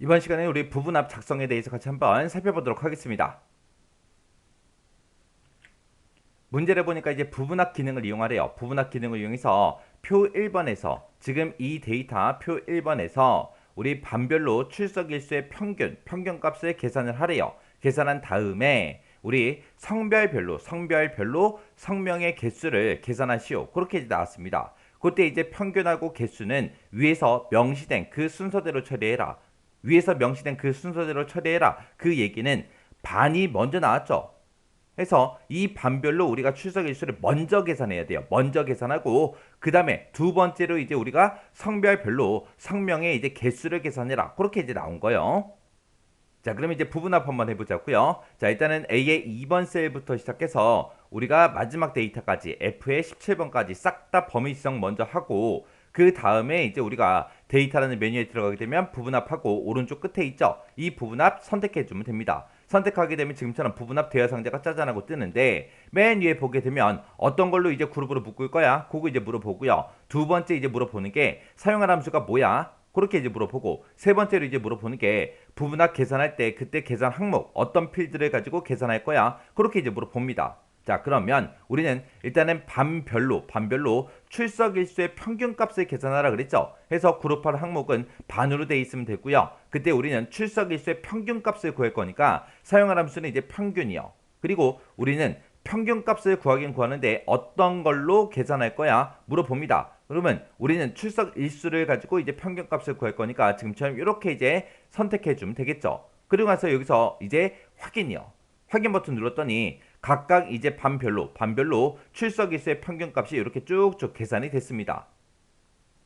이번 시간에 우리 부분합 작성에 대해서 같이 한번 살펴보도록 하겠습니다. 문제를 보니까 이제 부분합 기능을 이용하래요. 부분합 기능을 이용해서 표 1번에서 지금 이 데이터 표 1번에서 우리 반별로 출석일수의 평균, 평균값을 계산을 하래요. 계산한 다음에 우리 성별별로, 성별별로 성명의 개수를 계산하시오. 그렇게 나왔습니다. 그때 이제 평균하고 개수는 위에서 명시된 그 순서대로 처리해라. 위에서 명시된 그 순서대로 처리해라. 그 얘기는 반이 먼저 나왔죠. 해서 이 반별로 우리가 출석 일수를 먼저 계산해야 돼요. 먼저 계산하고 그 다음에 두 번째로 이제 우리가 성별별로 성명의 이제 개수를 계산해라. 그렇게 이제 나온 거예요. 자, 그럼 이제 부분합 한번 해보자고요. 자, 일단은 A의 2번 셀부터 시작해서 우리가 마지막 데이터까지 F의 17번까지 싹 다 범위 지정 먼저 하고 그 다음에 이제 우리가 데이터라는 메뉴에 들어가게 되면 부분합하고 오른쪽 끝에 있죠. 이 부분합 선택해 주면 됩니다. 선택하게 되면 지금처럼 부분합 대화 상자가 짜잔하고 뜨는데 맨 위에 보게 되면 어떤 걸로 이제 그룹으로 묶을 거야? 그거 이제 물어보고요. 두 번째 이제 물어보는 게 사용할 함수가 뭐야? 그렇게 이제 물어보고 세 번째로 이제 물어보는 게 부분합 계산할 때 그때 계산 항목 어떤 필드를 가지고 계산할 거야? 그렇게 이제 물어봅니다. 자 그러면 우리는 일단은 반별로 반별로 출석 일수의 평균값을 계산하라 그랬죠. 해서 그룹할 항목은 반으로 돼 있으면 되고요. 그때 우리는 출석 일수의 평균값을 구할 거니까 사용할 함수는 이제 평균이요. 그리고 우리는 평균값을 구하긴 구하는데 어떤 걸로 계산할 거야 물어봅니다. 그러면 우리는 출석 일수를 가지고 이제 평균값을 구할 거니까 지금처럼 이렇게 이제 선택해 주면 되겠죠. 그리고 나서 여기서 이제 확인이요. 확인 버튼 눌렀더니 각각 이제 반별로 반별로 출석일수의 평균값이 이렇게 쭉쭉 계산이 됐습니다.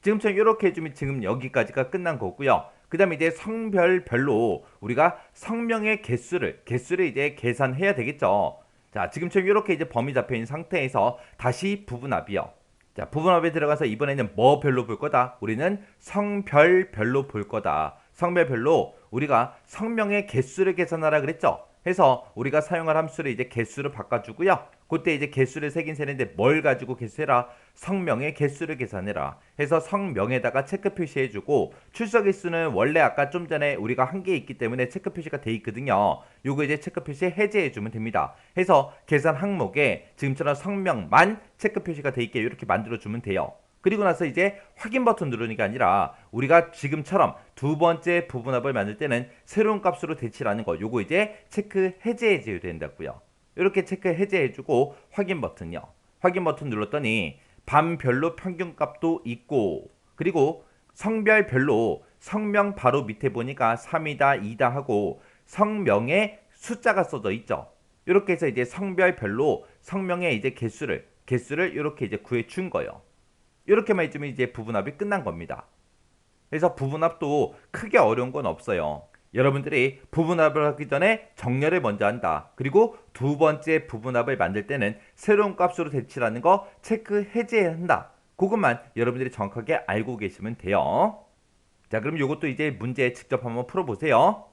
지금처럼 이렇게 해주면 지금 여기까지가 끝난 거고요. 그 다음에 이제 성별별로 우리가 성명의 개수를 개수를 이제 계산해야 되겠죠. 자 지금처럼 이렇게 이제 범위 잡혀 있는 상태에서 다시 부분합이요. 자 부분합에 들어가서 이번에는 뭐 별로 볼 거다? 우리는 성별별로 볼 거다. 성별별로 우리가 성명의 개수를 계산하라 그랬죠. 해서 우리가 사용할 함수를 이제 개수로 바꿔주고요. 그때 이제 개수를 세긴 세는데 뭘 가지고 개수해라? 성명의 개수를 계산해라. 해서 성명에다가 체크 표시해주고 출석 일수는 원래 아까 좀 전에 우리가 한 개 있기 때문에 체크 표시가 돼 있거든요. 요거 이제 체크 표시 해제해주면 됩니다. 해서 계산 항목에 지금처럼 성명만 체크 표시가 돼 있게 이렇게 만들어주면 돼요. 그리고 나서 이제 확인 버튼 누르는 게 아니라 우리가 지금처럼 두 번째 부분합을 만들 때는 새로운 값으로 대치라는 거 요거 이제 체크 해제해 줘야 된다고요. 이렇게 체크 해제해 주고 확인 버튼요. 확인 버튼 눌렀더니 반별로 평균값도 있고 그리고 성별별로 성명 바로 밑에 보니까 3이다 2다 하고 성명에 숫자가 써져 있죠. 이렇게 해서 이제 성별별로 성명의 이제 개수를 개수를 이렇게 이제 구해 준 거예요. 이렇게만 해주면 이제 부분합이 끝난 겁니다. 그래서 부분합도 크게 어려운 건 없어요. 여러분들이 부분합을 하기 전에 정렬을 먼저 한다. 그리고 두 번째 부분합을 만들 때는 새로운 값으로 대치라는 거 체크 해제한다. 그것만 여러분들이 정확하게 알고 계시면 돼요. 자, 그럼 이것도 이제 문제 직접 한번 풀어보세요.